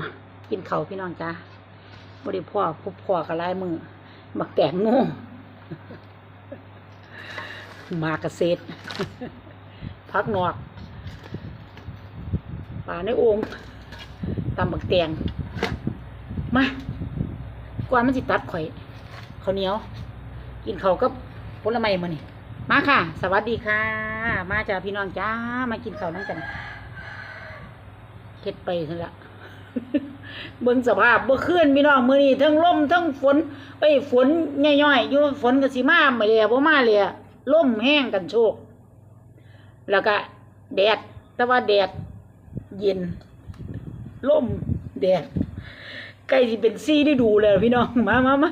มากินเขาพี่น้องจ้าบริพ่อพบพ่อกับลายมือบักแตงโง่มากระเซ็ดพักหนอกป่าในโองค์ตำบักแตงมากว่ามันสิตัดข่อยข้าวเหนียว กินเขากับผลไม้มานี่มาค่ะ สวัสดีค่ะ มาจ้าพี่น้องจ้ามากินเขานั่งกันเฮ็ดไปเถอะละ เบิ่งสภาพบ่คืนพี่น้องมื้อนี้ทั้งลมทั้งฝนเอ้ยฝนย่อยๆอยู่ฝนก็สิมาไม่เลยบ่มาเลยลมแห้งกันโชค แล้วก็แดดแต่ว่าแดดเย็นลมแดดใกล้สิเป็นซี่ได้ดูแล้วพี่น้องมามามา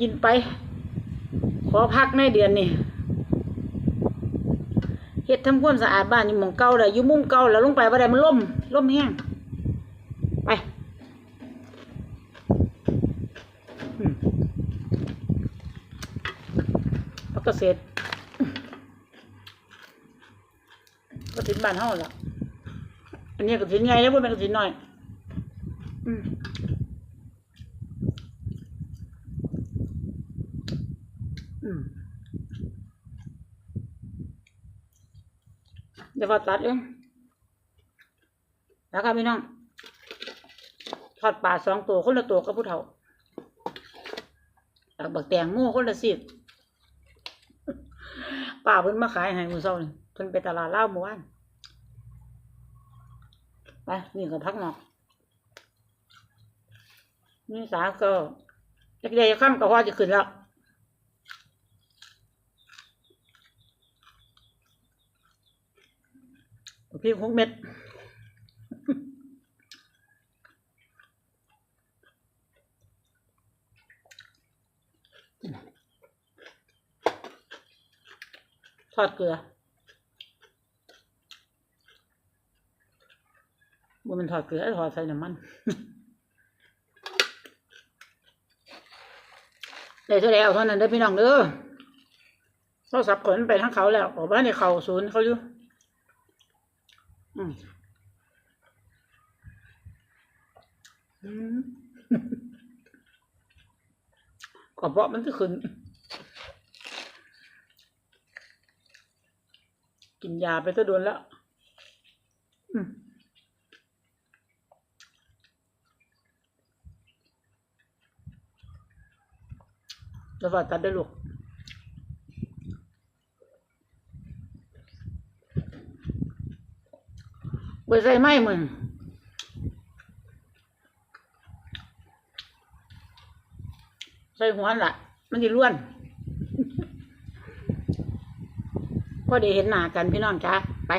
กินไป ขอพักในเดือนนี้เฮ็ดทำความสะอาดบ้านอยู่หม่องเก่าแล้วอยู่มุมเก่าแล้วลงไปบ่ได้มันล่มล่มแห้ง ไปอืมแล้วก็เสร็จ ก็ถึงบ้านเฮาแล้วอันนี้ก็ถึงไงแล้วบ่แม่นก็ถึงน้อยอืมอืมเดี๋ยวพอตัดเองแล้วครับพี่น้อง ทอดปลาสองตัวคนละตัวกับผู้เฒ่าแล้วบักแตงโม่คนละสิบป้าเพิ่นมาขายให้มือเช้านี่เพิ่นไปตลาดเลาเมื่อวานไปนี่ก็พักหนอกนี่สาก็เด็กๆค่ำก็พอจะขึ้นแล้วพี่หกเม็ด ทอดเกลือบ่มันทอดเกลือทอดใส่น้ำมันได้เท่าไรเอาเท่านั้นเด้อพี่น้องเด้อโทรศัพท์ขนไปทั้งเขาแล้วบอกว่าในเขาศูนย์เขาอยู่อืมอืมก็เพราะมันจะขึ้น กินยาไปก็โดนแล้วอืมจะฝากตัดได้ลูกไปใส่ไม้มึงใส่หัวละมันจะล้วน ก็ได้เห็นหน้ากันพี่น้องจ้าไป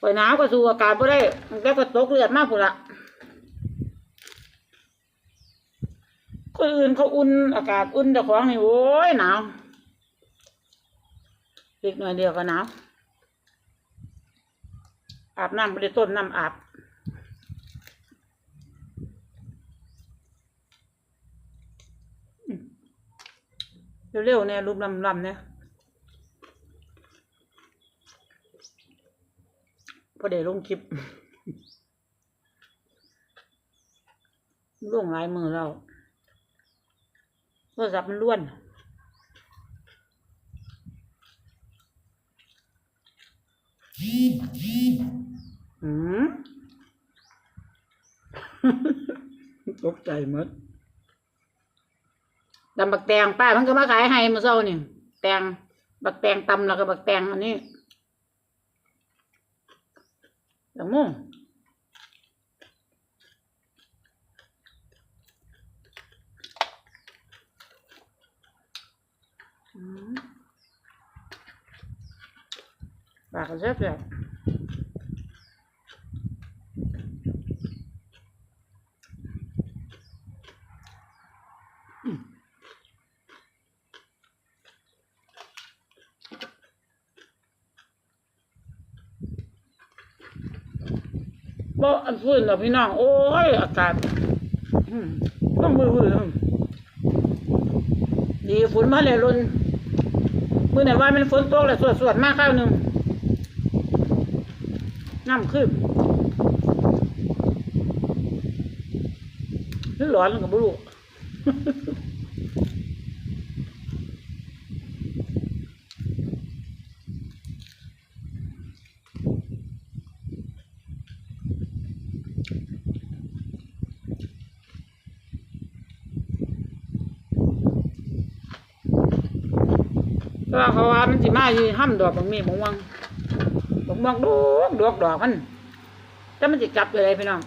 ปหนาวก็สู่อากาศไ่ได้แล้วก็ตกเลือดมากพุ่ละคนอื่นเขาอุ่นอากาศอุ่นแต่ของนี่โอ้ยหนาวอีกหน่อยเดียวก็หนาวอาบน้ำไม่ได้ต้นน้ำอาบ เร็วๆเนี่ยรูปลำๆเนี่ยพอได้ลงคลิปล่วงลายมือแล้วโทรศัพท์มันล้วนอืมตกใจหมด ดำบักแตงป้ามันก็มาขายให้มื่อเช้านี่แตงบักแตงตำแล้วก็บักแตงอันนี้ดำมูอืมปากก็แซ่บแบบ บ่อันฟื้นแล้วพี่น้อง โอ้ย อากาศต้องมือมืออืมดีฝนมาเลยลุนมือไหนว่ามันฝนตกแล้วสวดสวดมากข้าวหนึ่งน้ำขึ้นหรือร้อนกับบุรุ ก็ว่าเขาว่ามันสิมาอยู่ห้ำดอกบางมีบางวังบางวังดอกดอกดอกมันแต่มันสิกลับไปเลยพี่น้อง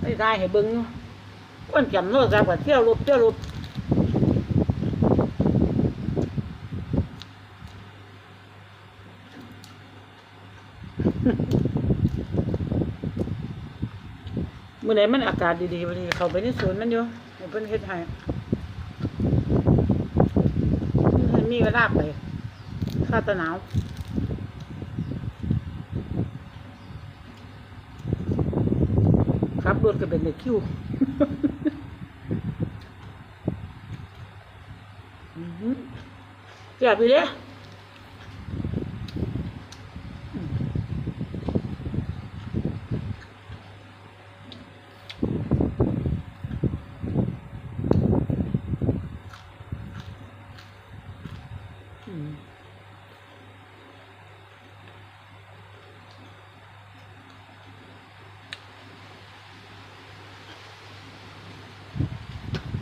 ไม่ได้ให้เบิ้งอยู่คนจำโน้ตจับกับเที่ยวรูปเที่ยวรูปเมื่อไหร่มันอากาศดีๆวันนี้เขาไปในสวนมันอยู่เพิ่นเฮ็ดให้ มีเวลาไปข้าตะหนาวขับรถก็เป็นในคิวเจ็บไปเลย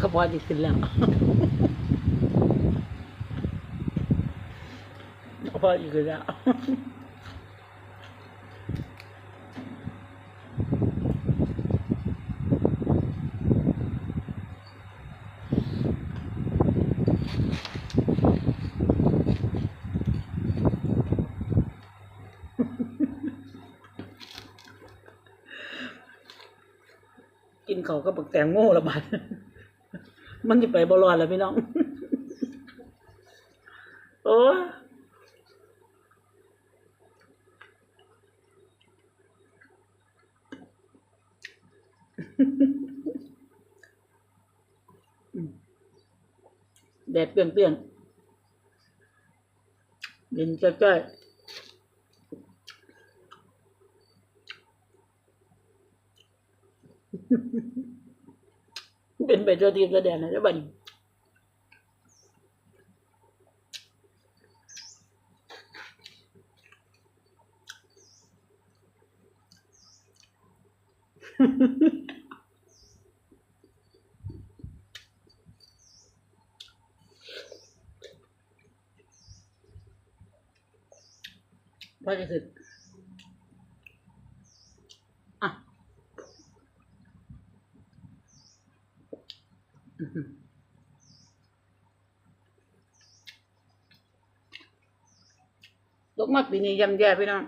ก็พอดีขึ้นแล้วก็พอดีขึ้นแล้วกินเขาก็บักแตงโง่ละบาด มันจะไปบอลอดแล้วพี่น้อง โอ้แดดเปรี้ยงเปรี้ยงๆเย็นจ้อยๆ เป็นไปตัวทีตัวแดนนะเจ้าบัดนพอจะขึ้นอะอื้อหือ ลกมาปีนี้ยำแย่พี่น้อง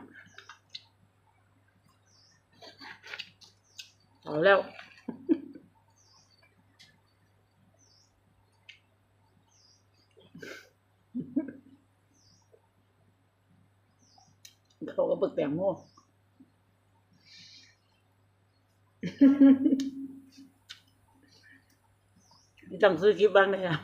เอาแล้วเขาก็ปึกแตงโมที่ต้องซื้อคลิปบ้างเลยอะ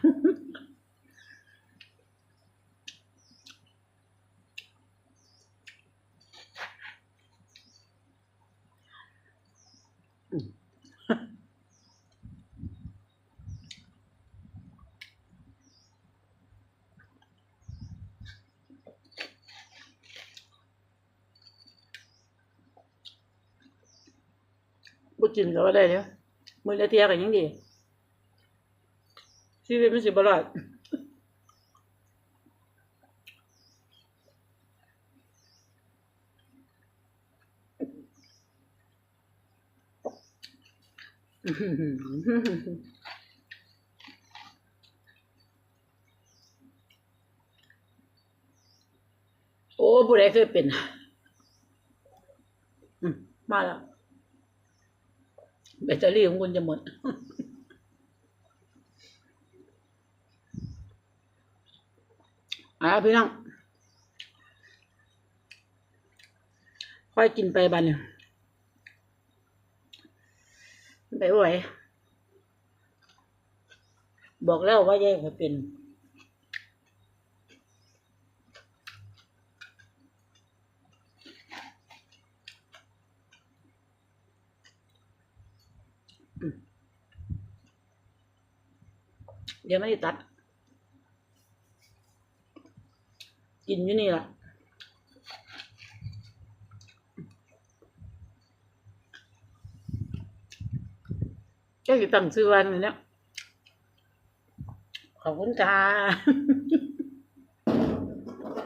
บ่ กินก็ว่าได้เด้อมื้อละเทียก็ยังดีชีวิตมันสิบ่รอดโอ้ผู้ใดเคยเป็นมาแล้ว แบตเตอรี่ของคุณจะหมด อาพี่น้องค่อยกินไปบัดเนี่ยไปไหวบอกแล้วว่าแย่ค่อยเป็น ดี๋ยวไม่ได้ตัด กินอยู่นี่ล่ะแค่ตั้งซื้อวันนี้เนี่ยขอบคุณค่ะ